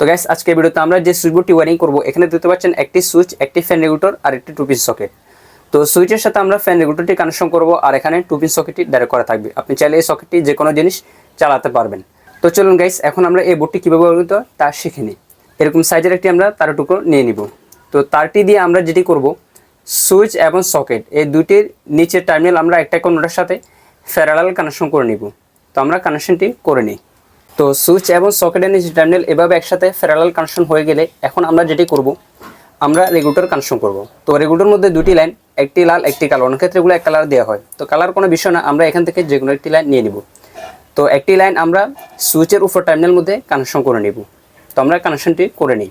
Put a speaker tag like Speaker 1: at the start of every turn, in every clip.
Speaker 1: তো গ্যাস আজকে ভিডিওতে আমরা যে সুইচ বোর্ডটি ওয়ারিং করব, এখানে দেখতে পাচ্ছেন একটি সুইচ একটি ফ্যান রেগুলেটর আর একটি টু পিস সকেট তো সুইচের সাথে আমরা ফ্যান রেগুলেটরটি কানেকশন করব আর এখানে টু পিস সকেটটি ডাইরেক্ট করা থাকবে। আপনি চাইলে এই সকেটটি যে কোনো জিনিস চালাতে পারবেন। তো চলুন গাইস এখন আমরা এই বোর্ডটি কীভাবে ব্যবহৃত তা শিখে নিই। এরকম সাইজের একটি আমরা তার টুকরো নিয়ে নিব। তো তারটি দিয়ে আমরা যেটি করব সুইচ এবং সকেট এই দুটির নিচের টার্মিনাল আমরা একটা কোনোটার সাথে প্যারালাল কানেকশন করে নিব। তো আমরা কানেকশনটি করে নিই। তো সুইচ এবং সকেটের নিচে টার্মিনাল এভাবে একসাথে প্যারালাল কানেকশন হয়ে গেলে এখন আমরা যেটি করব, আমরা রেগুলেটর কানেকশন করব। তো রেগুলেটর মধ্যে দুটি লাইন একটি লাল, একটি কালো। অনেক ক্ষেত্রে এগুলো এক কালার দেওয়া হয়। তো কালার কোনো বিষয় না, আমরা এখান থেকে যে কোনো একটি লাইন নিয়ে নিব। তো একটি লাইন আমরা সুইচের উপর টার্মিনাল মধ্যে কানেকশন করে নিব। তো আমরা কানেকশনটি করে নিই।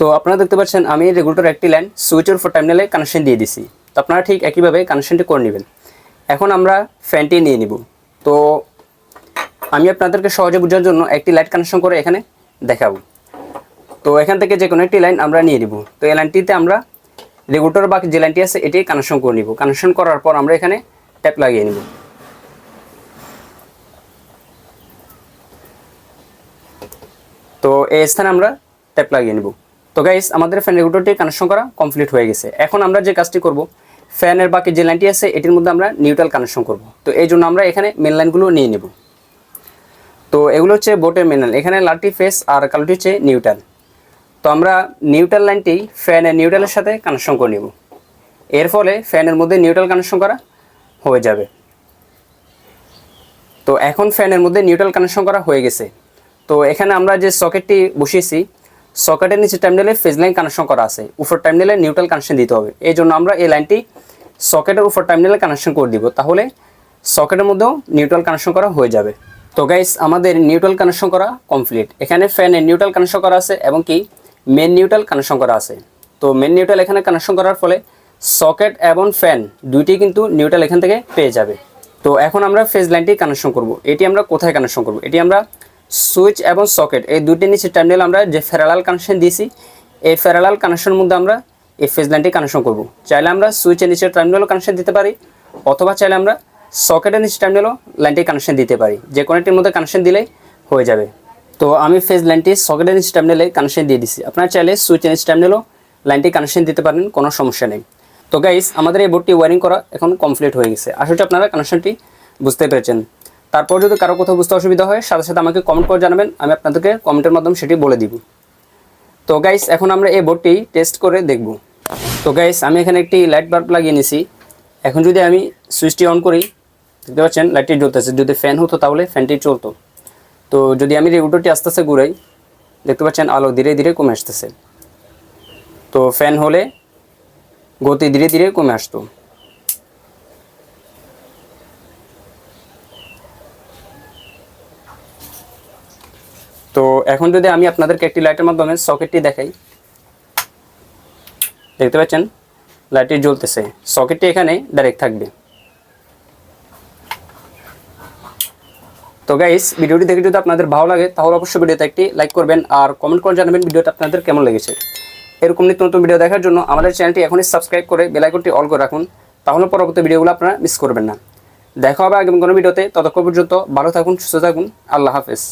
Speaker 1: তো আপনারা দেখতে পাচ্ছেন, আমি রেগুলেটর একটি লাইন সুইচের উপর টার্মিনালে কানেকশন দিয়ে দিছি। তো আপনারা ঠিক একইভাবে কানেকশনটি করে নেবেন। এখন আমরা ফ্যানটি নিয়ে নিব। তো আমি আপনাদেরকে সহজে বোঝার জন্য একটি লাইট কানেকশন করে এখানে দেখাবো। তো এখান থেকে যে কোনো একটি লাইন আমরা নিয়ে নিব। তো এই লাইনটিতে আমরা রেগুলেটর বা যে লাইনটি আছে, এটি কানেকশন করে নিব। কানেকশন করার পর আমরা এখানে ট্যাপ লাগিয়ে নিব। তো এই স্থানে আমরা ট্যাপ লাগিয়ে নিব। তো গাইস আমাদের ফ্যান রেগুলেটরটি কানেকশন করা কমপ্লিট হয়ে গেছে। এখন আমরা যে কাজটি করব ফ্যানের বাকি যে লাইনটি আছে, এটির মধ্যে আমরা নিউট্রাল কানেকশন করব। তো এই জন্য আমরা এখানে মেন লাইনগুলো নিয়ে নেব। তো এগুলো হচ্ছে বোটের মেন লাইন এখানে লালটি ফেস আর কালোটি হচ্ছে নিউট্রাল তো আমরা নিউট্রাল লাইনটি ফ্যানের নিউট্রালের সাথে কানেকশন করে নেব। এর ফলে ফ্যানের মধ্যে নিউট্রাল কানেকশন করা হয়ে যাবে। তো এখন ফ্যানের মধ্যে নিউট্রাল কানেকশন করা হয়ে গেছে। তো এখানে আমরা যে সকেটটি বসিয়েছি সকেটের নিচে টার্মিনালে ফেজ লাইন কানেকশন করা আছে। উপর টার্মিনালে নিউট্রাল কানেকশন দিতে হবে। এই জন্য আমরা এই লাইনটি সকেটের উপর টার্মিনালে কানেকশন করে দিব। তাহলে সকেটের মধ্যেও নিউট্রাল কানেকশন করা হয়ে যাবে। তো গাইস আমাদের নিউট্রাল কানেকশন করা কমপ্লিট এখানে ফ্যানের নিউট্রাল কানেকশন করা আছে এবং কি মেন নিউট্রাল কানেকশন করা আছে। তো মেন নিউট্রাল এখানে কানেকশন করার ফলে সকেট এবং ফ্যান দুইটি কিন্তু নিউট্রাল এখান থেকে পেয়ে যাবে। তো এখন আমরা ফেজ লাইনটি কানেকশন করব। এটি আমরা কোথায় কানেকশন করব? এটি আমরা সুইচ এবং সকেট এই দুইটি নিচে টার্মিনাল আমরা যে ফেরালাল কানেকশন দিয়েছি, এই ফেরালাল কানেকশনের মধ্যে আমরা এই ফেজ লাইনটি কানেকশন করব। চাইলে আমরা সুইচের নিচে টার্মিনালও কানেকশন দিতে পারি, অথবা চাইলে আমরা সকেটের নিচে টার্মিনালও লাইনটি কানেকশন দিতে পারি। যে কোনো একটির মধ্যে কানেকশন দিলেই হয়ে যাবে। তো আমি ফেজ লাইনটি সকেটের নিচে টার্মিনালে কানেকশন দিয়ে দিছি। আপনারা চাইলে সুইচের নিচে টার্মিনালও লাইনটি কানেকশন দিতে পারেন, কোনো সমস্যা নেই। তো গাইস আমাদের এই বোর্ডটি ওয়ারিং করা এখন কমপ্লিট হয়ে গেছে। করি আপনারা কানেকশনটি বুঝতে পেরেছেন। তারপর যদি কারও কোথাও বুঝতে অসুবিধা হয়, সাথে সাথে আমাকে কমেন্ট করে জানাবেন। আমি আপনাদেরকে কমেন্টের মাধ্যমে সেটি বলে দিব। তো গাইস এখন আমরা এই বোর্ডটি টেস্ট করে দেখব। তো গাইস আমি এখানে একটি লাইট বাল্ব লাগিয়ে নিয়েছি এখন যদি আমি সুইচটি অন করি দেখতে পাচ্ছেন লাইটটি জ্বলতেছে। যদি ফ্যান হতো তাহলে ফ্যানটি চলতো তো যদি আমি রেগুলেটরটি আস্তে আস্তে ঘুরাই, দেখতে পাচ্ছেন, আলো ধীরে ধীরে কমে আসতেছে। তো ফ্যান হলে গতি ধীরে ধীরে কমে আসতো। তো এখন যদি আমি আপনাদেরকে একটি লাইটের মাধ্যমে সকেটটি দেখাই, দেখতে পাচ্ছেন লাইটটি জ্বলতেছে। সকেটটি এখানে ডাইরেক্ট থাকবে। তো গাইস ভিডিওটি দেখে যদি আপনাদের ভালো লাগে, তাহলে অবশ্যই ভিডিওতে একটি লাইক করবেন আর কমেন্ট করে জানাবেন ভিডিওটা আপনাদের কেমন লেগেছে। এরকম নিত্য নতুন ভিডিও দেখার জন্য আমাদের চ্যানেলটি এখনই সাবস্ক্রাইব করে বেলাইকনটি অল করে রাখুন, তাহলে পরবর্তী ভিডিওগুলো আপনারা মিস করবেন না। দেখা হবে আগামী কোনো ভিডিওতে ততক্ষণ পর্যন্ত ভালো থাকুন, সুস্থ থাকুন, আল্লাহ হাফেজ।